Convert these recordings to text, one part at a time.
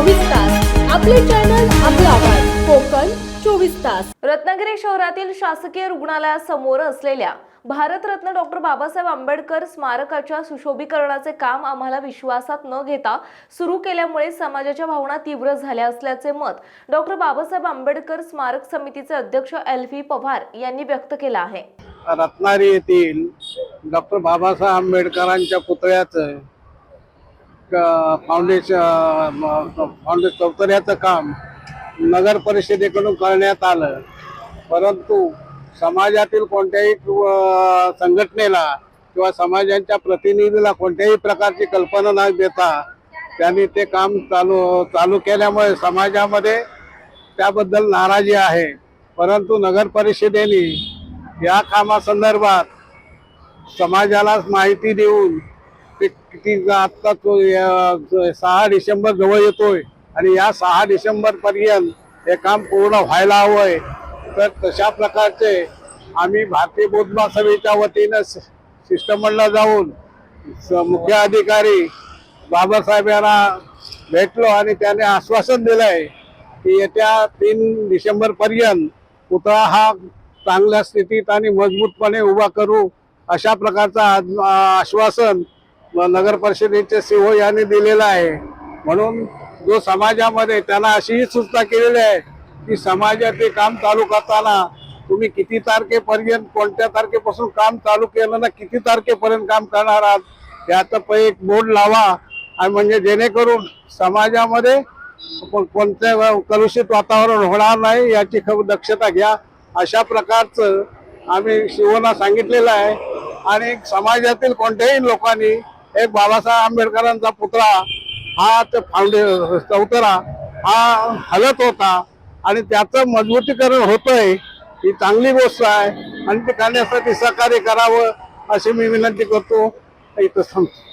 चोवीस तास. आपले चॅनल आपला आवाज. कोकण चोवीस तास. रत्नागिरी शहरातील शासकीय रुग्णालयासमोर असलेल्या भारतरत्न डॉक्टर बाबासाहेब आंबेडकर स्मारकाच्या सुशोभीकरणाचे काम आम्हाला विश्वासात न घेता सुरू केल्यामुळे समाजाच्या भावना तीव्र झाल्या असल्याचे मत डॉक्टर बाबासाहेब आंबेडकर स्मारक समितीचे अध्यक्ष एल व्ही पवार यांनी व्यक्त केला आहे. रत्नागिरी येथील डॉक्टर बाबासाहेब आंबेडकरांच्या पुतळ्याचं फाउंडेशन फाउंडेशन चौतऱ्याचं काम नगर परिषदेकडून करण्यात आलं. परंतु समाजातील कोणत्याही संघटनेला किंवा समाजांच्या प्रतिनिधीला कोणत्याही प्रकारची कल्पना न देता त्यांनी ते काम चालू चालू केल्यामुळे समाजामध्ये त्याबद्दल नाराजी आहे. परंतु नगर परिषदेने या कामासंदर्भात समाजाला माहिती देऊन ते किती आत्ता तो सहा डिसेंबर जवळ येतोय आणि या सहा डिसेंबर पर्यंत हे काम पूर्ण व्हायला हवंय. तर तशा प्रकारचे आम्ही भारतीय बौद्ध सभेच्या वतीनं शिष्टमंडळ जाऊन स- मुख्य अधिकारी बाबासाहेब यांना भेटलो आणि त्याने आश्वासन दिलंय की येत्या तीन डिसेंबर पर्यंत पुतळा हा चांगल्या स्थितीत आणि मजबूतपणे उभा करू अशा प्रकारचं आश्वासन नगर परिषदेचे सीओ यांनी दिलेला आहे. म्हणून जो समाजामध्ये त्यांना अशीही सूचना केलेली आहे की समाजाचे काम चालू करताना तुम्ही किती तारखेपर्यंत कोणत्या तारखेपासून काम चालू केलं ना किती तारखेपर्यंत काम करणार आहात याचं प- एक बोर्ड लावा आणि म्हणजे जेणेकरून समाजामध्ये कोणत्या कलुषित वातावरण होणार नाही याची खबर दक्षता घ्या. अशा प्रकारचं आम्ही शिवना सांगितलेलं आहे. आणि समाजातील कोणत्याही लोकांनी एक बाबासाहेब आंबेडकरांचा पुतळा हा ते फाउंडे चौतरा हा हलत होता. आणि त्याचं मजबूतीकरण होतंय ही चांगली गोष्ट आहे. आणि ते करण्यासाठी सहकार्य करावं अशी मी विनंती करतो. इथं सांगतो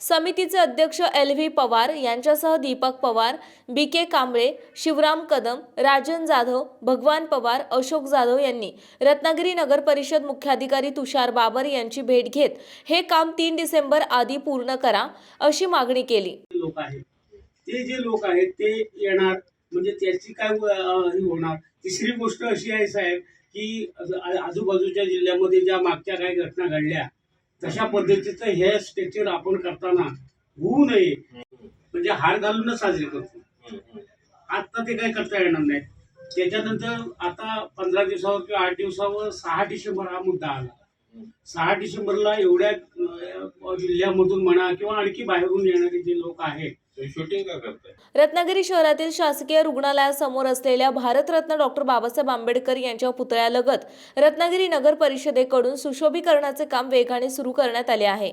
समितीचे अध्यक्ष एल व्ही पवार यांच्यासह दीपक पवार बी के कांबळे शिवराम कदम राजन जाधव भगवान पवार अशोक जाधव यांनी रत्नागिरी नगर परिषद मुख्याधिकारी तुषार बाबर यांची भेट घेत हे काम तीन डिसेंबर आधी पूर्ण करा अशी मागणी केली. लोक आहेत. ते जे लोक आहेत ते येणार म्हणजे त्याची काय होणार? तिसरी गोष्ट अशी आहे साहेब की आजूबाजूच्या जिल्ह्यामध्ये ज्या मागच्या काही घटना घडल्या तशा पद्धतीचं हे स्टेचर आपण करताना होऊ नये. म्हणजे हार घालूनच साजरे करतो. आता ते काही करता येणार नाही. त्याच्यानंतर आता पंधरा दिवसावर किंवा आठ दिवसावर सहा डिसेंबर हा मुद्दा आला. सहा डिसेंबरला एवढ्या जिल्ह्यामधून म्हणा किंवा आणखी बाहेरून येणारे जे लोक आहेत रत्नागिरी शहरातील शासकीय रुग्णालयासमोर असलेल्या भारतरत्न डॉक्टर बाबासाहेब आंबेडकर यांच्या पुतळ्यालगत रत्नागिरी नगर परिषदेकडून सुशोभीकरणाचे काम वेगाने सुरू करण्यात आले आहे.